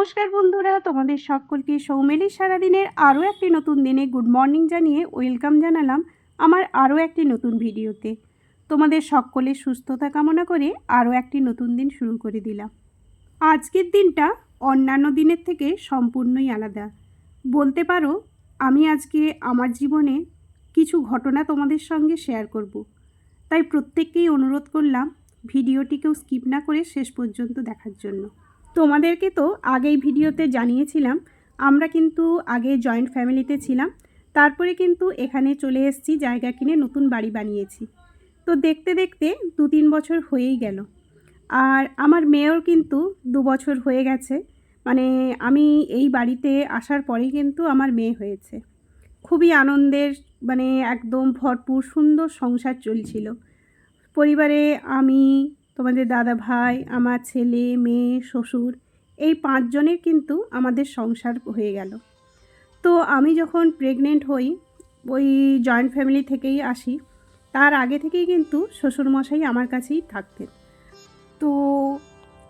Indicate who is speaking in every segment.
Speaker 1: নমস্কার বন্ধুরা, তোমাদের সকলকে সৌমেলি সারাদিনের আরও একটি নতুন দিনে গুড মর্নিং জানিয়ে ওয়েলকাম জানালাম আমার আরও একটি নতুন ভিডিওতে। তোমাদের সকলের সুস্থতা কামনা করে আরও একটি নতুন দিন শুরু করে দিলাম। আজকের দিনটা অন্যান্য দিনের থেকে সম্পূর্ণই আলাদা। বলতে পারো, আমি আজকে আমার জীবনে কিছু ঘটনা তোমাদের সঙ্গে শেয়ার করব। তাই প্রত্যেককেই অনুরোধ করলাম ভিডিওটিকেও স্কিপ না করে শেষ পর্যন্ত দেখার জন্য। তোমাদেরকে তো আগেই ভিডিওতে জানিয়েছিলাম, আমরা কিন্তু আগে জয়েন্ট ফ্যামিলিতে ছিলাম, তারপরে কিন্তু এখানে চলে এসেছি, জায়গা কিনে নতুন বাড়ি বানিয়েছি। তো দেখতে দেখতে দু তিন বছর হয়েই গেল। আর আমার মেয়েও কিন্তু দু বছর হয়ে গেছে মানে আমি এই বাড়িতে আসার পরেই কিন্তু আমার মেয়ে হয়েছে। খুবই আনন্দের মানে একদম ভরপুর, সুন্দর সংসার চলছিল। পরিবারে আমি তোমাদের দাদা ভাই, আমার ছেলে, মেয়ে, শ্বশুর, এই পাঁচজনের কিন্তু আমাদের সংসার হয়ে গেল। তো আমি যখন প্রেগনেন্ট হই, ওই জয়েন্ট ফ্যামিলি থেকেই আসি, তার আগে থেকেই কিন্তু শ্বশুরমশাই আমার কাছেই থাকতেন। তো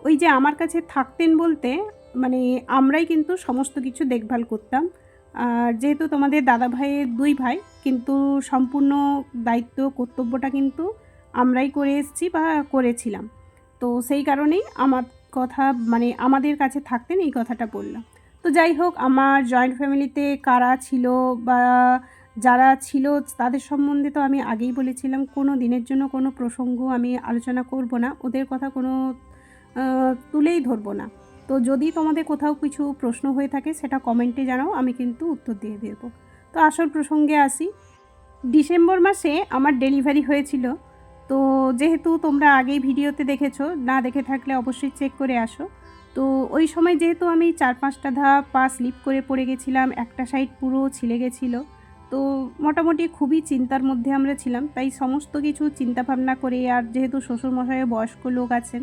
Speaker 1: ওই যে আমার কাছে থাকতেন বলতে মানে আমরাই কিন্তু সমস্ত কিছু দেখভাল করতাম। আর যেহেতু তোমাদের দাদা ভাইয়ের দুই ভাই, কিন্তু সম্পূর্ণ দায়িত্ব, কর্তব্যটা কিন্তু আমরাই করে এসেছি বা করেছিলাম। তো সেই কারণেই আমার কথা মানে আমাদের কাছে থাকতেন এই কথাটা বললাম। তো যাই হোক, আমার জয়েন্ট ফ্যামিলিতে কারা ছিল বা যারা ছিল তাদের সম্বন্ধে তো আমি আগেই বলেছিলাম, কোনো দিনের জন্য কোনো প্রসঙ্গ আমি আলোচনা করব না, ওদের কথা কোনো তুলেই ধরবো না। তো যদি তোমাদের কোথাও কিছু প্রশ্ন হয়ে থাকে, সেটা কমেন্টে জানাও, আমি কিন্তু উত্তর দিয়ে দেবো। তো আসল প্রসঙ্গে আসি। ডিসেম্বর মাসে আমার ডেলিভারি হয়েছিল। তো যেহেতু তোমরা আগেই ভিডিওতে দেখেছ, না দেখে থাকলে অবশ্যই চেক করে আসো তো ওই সময় যেহেতু আমি চার পাঁচটা ধাপ পা স্লিপ করে পড়ে গেছিলাম, একটা সাইড পুরো ছিলে গেছিল তো মোটামুটি খুবই চিন্তার মধ্যে আমরা ছিলাম, তাই সমস্ত কিছু চিন্তা ভাবনা করে, আর যেহেতু শ্বশুরমশাইয়ের বয়স্ক লোক আছেন,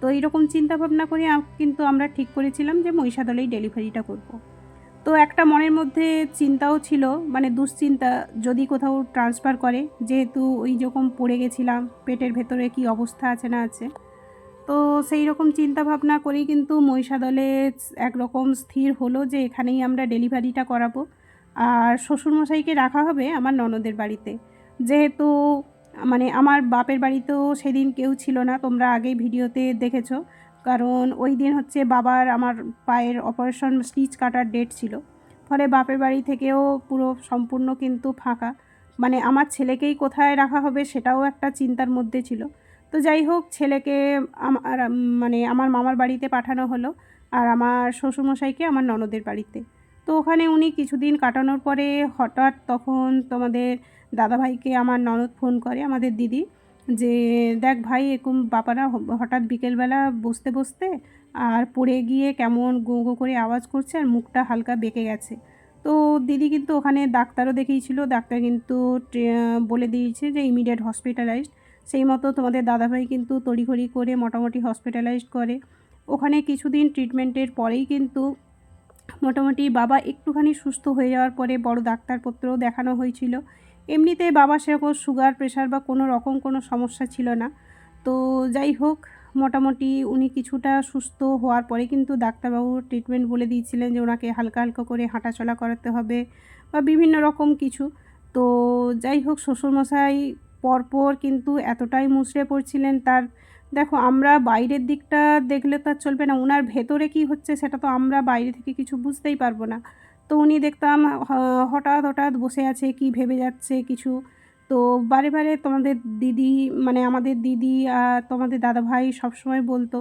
Speaker 1: তো এইরকম চিন্তা ভাবনা করে কিন্তু আমরা ঠিক করেছিলাম যে মহিষাদলেই ডেলিভারিটা করব। তো একটা মনের মধ্যে চিন্তাও ছিল মানে দুশ্চিন্তা যদি কোথাও ট্রান্সফার করে, যেহেতু ওই যখন পড়ে গেছিলাম, পেটের ভেতরে কি অবস্থা আছে না আছে। তো সেই রকম চিন্তা ভাবনা করেই কিন্তু মহিষাদলে একরকম স্থির হলো যে এখানেই আমরা ডেলিভারিটা করাবো। আর শ্বশুরমশাইকে রাখা হবে আমার ননদের বাড়িতে। যেহেতু মানে আমার বাপের বাড়িতেও সেদিন কেউ ছিল না, তোমরা আগেই ভিডিওতে দেখেছ। কারণ ওই দিন হচ্ছে বাবার আমার পায়ের অপারেশন স্টিচ কাটার ডেট ছিল। ফলে বাপের বাড়ি থেকেও পুরো সম্পূর্ণ কিন্তু ফাঁকা। মানে আমার ছেলেকেই কোথায় রাখা হবে সেটাও একটা চিন্তার মধ্যে ছিল। তো যাই হোক, ছেলেকে আমার মানে আমার মামার বাড়িতে পাঠানো হলো আর আমার শ্বশুরমশাইকে আমার ননদের বাড়িতে। তো ওখানে উনি কিছুদিন কাটানোর পরে হঠাৎ তখন তোমাদের দাদাভাইকে আমার ননদ ফোন করে, আমাদের দিদি। যে দেখ ভাই, এরকম বাপারা হঠাৎ বিকেলবেলা বসতে বসতে আর পড়ে গিয়ে কেমন গো গো করে আওয়াজ করছে আর মুখটা হালকা বেঁকে গেছে। তো দিদি কিন্তু ওখানে ডাক্তারও দেখিয়েছিল, ডাক্তার কিন্তু বলে দিয়েছে যে ইমিডিয়েট হসপিটালাইজড সেই মতো তোমাদের দাদাভাই কিন্তু তড়িঘড়ি করে মোটামুটি হসপিটালাইজড করে। ওখানে কিছুদিন ট্রিটমেন্টের পরেই কিন্তু মোটামুটি বাবা একটুখানি সুস্থ হয়ে যাওয়ার পরে বড় ডাক্তারপত্রও দেখানো হয়েছিল। এমনিতে বাবা সেরকম সুগার প্রেশার বা কোনো রকম কোনো সমস্যা ছিল না। তো যাই হোক, মোটামুটি উনি কিছুটা সুস্থ হওয়ার পরে কিন্তু ডাক্তারবাবু ট্রিটমেন্ট বলে দিয়েছিলেন যে ওনাকে হালকা হালকা করে হাঁটাচলা করাতে হবে বা বিভিন্ন রকম কিছু। তো যাই হোক, শ্বশুরমশাই পরপর কিন্তু এতটাই মুচড়ে পড়ছিলেন তার। দেখো, আমরা বাইরের দিকটা দেখলে তো আর চলবে না ওনার ভেতরে কি হচ্ছে সেটা তো আমরা বাইরে থেকে কিছু বুঝতেই পারব না। তো উনি দেখতাম হঠাৎ হঠাৎ বসে আছে, কি ভেবে যাচ্ছে কিছু। তো বারে বারে তোমাদের দিদি মানে আমাদের দিদি আর তোমাদের দাদাভাই সবসময় বলতো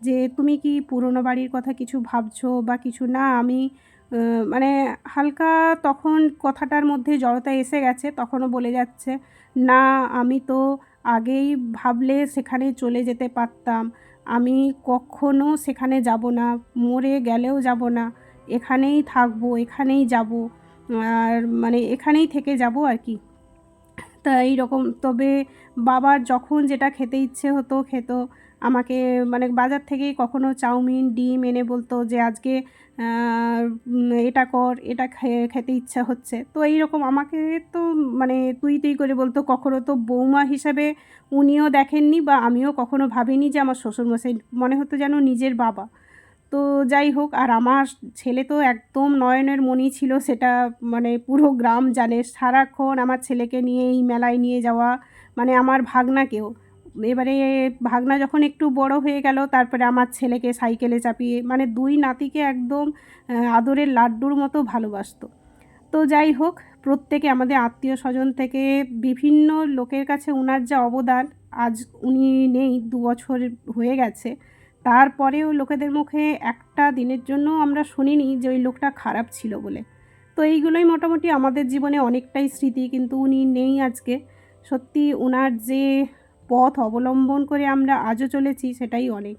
Speaker 1: যে, তুমি কি পুরনো বাড়ির কথা কিছু ভাবছ বা কিছু? না, আমি মানে হালকা তখন কথাটার মধ্যে জড়তা এসে গেছে, তখনও বলে যাচ্ছে, না, আমি তো আগেই ভাবলে সেখানে চলে যেতে পারতাম। আমি কখনো সেখানে যাব না, মরে গেলেও যাব না। এখানেই থাকব, এখানেই যাব, আর মানে এখানেই থেকে যাব আর কি। তা এইরকম, তবে বাবার যখন যেটা খেতে ইচ্ছে হতো, খেত। আমাকে মানে বাজার থেকেই কখনো চাউমিন, ডিম এনে বলতো যে আজকে এটা কর, এটা খেতে ইচ্ছা হচ্ছে। তো এইরকম আমাকে তো মানে তুই তুই করে বলতো। কখনো তো বৌমা হিসাবে উনিও দেখেননি বা আমিও কখনো ভাবিনি যে আমার শ্বশুরমশাই, মনে হতো যেন নিজের বাবা। তো যাই হোক, আর আমার ছেলে তো একদম নয়নের মণি ছিল, সেটা মানে পুরো গ্রাম জানে। সারাক্ষণ আমার ছেলেকে নিয়ে এই মেলায় নিয়ে যাওয়া মানে আমার ভাগনাকেও এবারে ভাগনা যখন একটু বড় হয়ে গেল, তারপরে আমার ছেলেকে সাইকেলে চাপিয়ে মানে দুই নাতিকে একদম আদরের লাড্ডুর মতো ভালোবাসতো। তো যাই হোক, প্রত্যেকে আমাদের আত্মীয় স্বজন থেকে বিভিন্ন লোকের কাছে ওনার যা অবদান, আজ উনি নেই, দু বছর হয়ে গেছে। তারপরেও লোকেদের মুখে একটা দিনের জন্য আমরা শুনিনি যে ওই লোকটা খারাপ ছিল বলে। তো এইগুলোই মোটামুটি আমাদের জীবনে অনেকটাই স্মৃতি, কিন্তু উনি নেই আজকে। সত্যি ওনার যে পথ অবলম্বন করে আমরা আজও চলেছি সেটাই অনেক।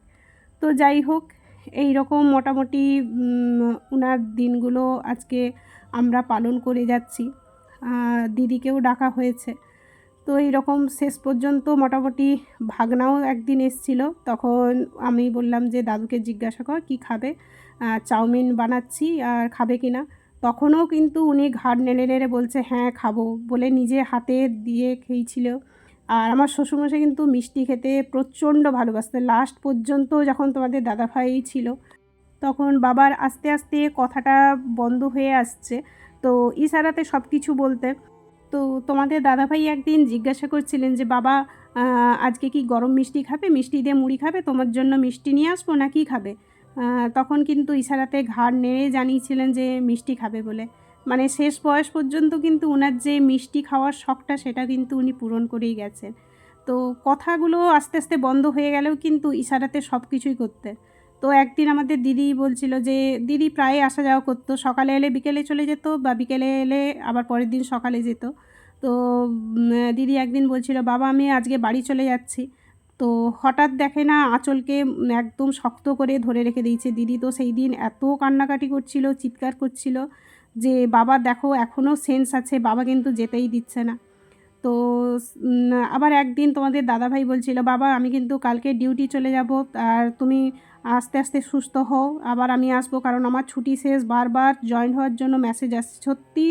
Speaker 1: তো যাই হোক এই রকম মোটামুটি ওনার দিনগুলো আজকে আমরা পালন করে যাচ্ছি। দিদিকেও ডাকা হয়েছে। তো এইরকম শেষ পর্যন্ত মোটামুটি ভাগনাও একদিন এসছিল। তখন আমি বললাম যে, দাদুকে জিজ্ঞাসা কর, কী খাবে? চাউমিন বানাচ্ছি আর খাবে কি না? তখনও কিন্তু উনি ঘাড় নেড়ে নেড়ে বলছে হ্যাঁ খাব। বলে নিজে হাতে দিয়ে খেয়েছিল। আর আমার শ্বশুরমশাই কিন্তু মিষ্টি খেতে প্রচণ্ড ভালোবাসতে লাস্ট পর্যন্ত যখন তোমাদের দাদাভাই ছিল, তখন বাবার আস্তে আস্তে কথাটা বন্ধ হয়ে আসছে। তো ইশারাতে সব কিছু বলতে তো তোমাদের দাদাভাই একদিন জিজ্ঞাসা করছিলেন যে, বাবা আজকে কি গরম মিষ্টি খাবে? মিষ্টি দিয়ে মুড়ি খাবে? তোমার জন্য মিষ্টি নিয়ে আসব না কি খাবে তখন কিন্তু ইশারাতে ঘাড় নেড়ে জানিয়েছিলেন যে, মিষ্টি খাবে বলে। মানে শেষ বয়স পর্যন্ত কিন্তু ওনার যে মিষ্টি খাওয়ার শখটা, সেটা কিন্তু উনি পূরণ করেই গেছেন। তো কথাগুলো আস্তে আস্তে বন্ধ হয়ে গেলেও কিন্তু ইশারাতে সব কিছুই করতে। তো একদিন আমাদের দিদি বলছিল যে, দিদি, প্রায় আসা যাওয়া করতো। সকালে এলে বিকেলে চলে যেত বা বিকেলে এলে আবার পরের দিন সকালে যেত। তো দিদি একদিন বলছিল, বাবা, আমি আজকে বাড়ি চলে যাচ্ছি। তো হঠাৎ দেখে না আঁচলকে একদম শক্ত করে ধরে রেখে দিয়েছে। দিদি তো সেই দিন এত কান্নাকাটি করছিল, চিৎকার করছিল যে, বাবা, দেখো এখনও সেন্স আছে, বাবা কিন্তু যেতেই দিচ্ছে না। তো আবার একদিন তোমাদের দাদাভাই বলছিল, বাবা, আমি কিন্তু কালকে ডিউটি চলে যাব, আর তুমি আস্তে আস্তে সুস্থ হও। আবার আমি আসব কারণ আমার ছুটি শেষ, বারবার জয়েন হওয়ার জন্য মেসেজ আসছে। সত্যি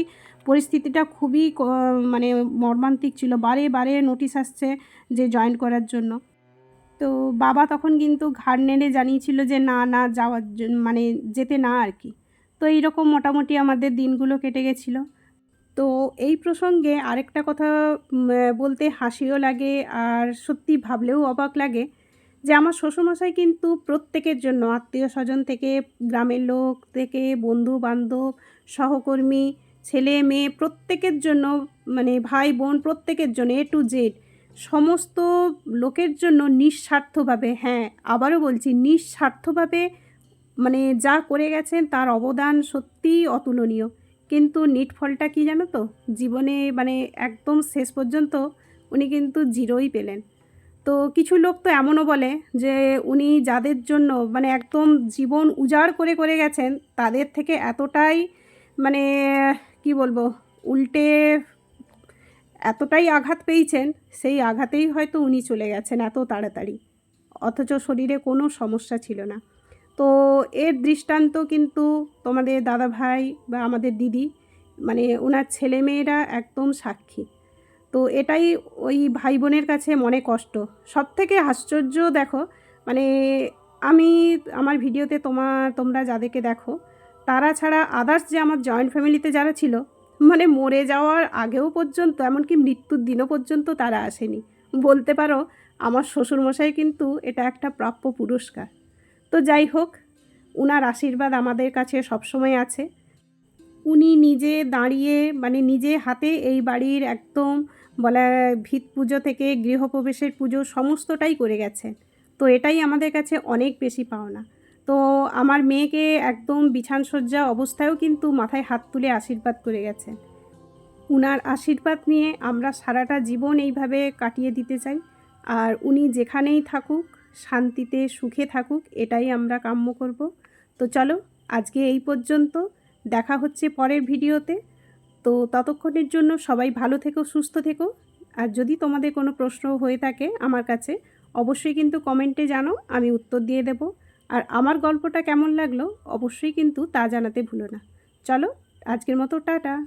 Speaker 1: পরিস্থিতিটা খুবই মানে মর্মান্তিক ছিল। বারে বারে নোটিশ আসছে যে জয়েন করার জন্য। তো বাবা তখন কিন্তু ঘাড় নেড়ে জানিয়েছিল যে না না, যাওয়ার মানে যেতে না আর কি। তো এইরকম মোটামুটি আমাদের দিনগুলো কেটে গেছিল। তো এই প্রসঙ্গে আরেকটা কথা বলতে হাসিও লাগে আর সত্যি ভাবলেও অবাক লাগে। যে আমার শ্বশুরমশাই কিন্তু প্রত্যেকের জন্য, আত্মীয় স্বজন থেকে, গ্রামের লোক থেকে বন্ধু বান্ধব সহকর্মী, ছেলে, মেয়ে, প্রত্যেকের জন্য মানে ভাই, বোন, প্রত্যেকের জন্য এ টু জেড সমস্ত লোকের জন্য নিঃস্বার্থভাবে হ্যাঁ আবারও বলছি নিঃস্বার্থভাবে মানে যা করে গেছেন তার অবদান সত্যিই অতুলনীয়। কিন্তু নিট ফলটা কী জানো তো? জীবনে মানে একদম শেষ পর্যন্ত উনি কিন্তু জিরোই পেলেন। তো কিছু লোক তো এমনও বলে যে উনি যাদের জন্য মানে একদম জীবন উজাড় করে করে গেছেন, তাদের থেকে এতটাই মানে কি বলব, উল্টে এতটাই আঘাত পেয়েছেন, সেই আঘাতেই হয়তো উনি চলে গেছেন এত তাড়াতাড়ি। অথচ শরীরে কোনো সমস্যা ছিল না। তো এর দৃষ্টান্ত কিন্তু তোমাদের দাদা ভাই বা আমাদের দিদি মানে ওনার ছেলে মেয়েরা একদম সাক্ষী। তো এটাই ওই ভাই বোনের কাছে মনে কষ্ট। সব থেকে আশ্চর্য দেখো মানে আমি আমার ভিডিওতে তোমার তোমরা যাদেরকে দেখো, তারা ছাড়া আদার্স যে আমার জয়েন্ট ফ্যামিলিতে যারা ছিল মানে মরে যাওয়ার আগেও পর্যন্ত, এমনকি মৃত্যুর দিনও পর্যন্ত তারা আসেনি। বলতে পারো, আমার শ্বশুরমশাই কিন্তু এটা একটা প্রাপ্য পুরস্কার। তো যাই হোক, উনার আশীর্বাদ আমাদের কাছে সবসময় আছে। উনি নিজে দাঁড়িয়ে মানে নিজে হাতে এই বাড়ির একদম বলা ভিত পুজো থেকে গৃহপ্রবেশের পুজো সমস্তটাই করে গেছেন তো এটাই আমাদের কাছে অনেক বেশি পাওনা। তো আমার মেয়েকে একদম বিছানসজ্জা অবস্থায়ও কিন্তু মাথায় হাত তুলে আশীর্বাদ করে গেছেন উনার আশীর্বাদ নিয়ে আমরা সারাটা জীবন এইভাবে কাটিয়ে দিতে চাই। আর উনি যেখানেই থাকুক, শান্তিতে, সুখে থাকুক, এটাই আমরা কাম্য করব। তো চলো, আজকে এই পর্যন্ত। দেখা হচ্ছে পরের ভিডিওতে। তো ততক্ষণের জন্য সবাই ভালো থেকো, সুস্থ থেকো। আর যদি তোমাদের কোনো প্রশ্ন হয়ে থাকে আমার কাছে, অবশ্যই কিন্তু কমেন্টে জানো, আমি উত্তর দিয়ে দেব। আর আমার গল্পটা কেমন লাগল, অবশ্যই কিন্তু তা জানাতে ভুলো না। চলো, আজকের মতো টাটা।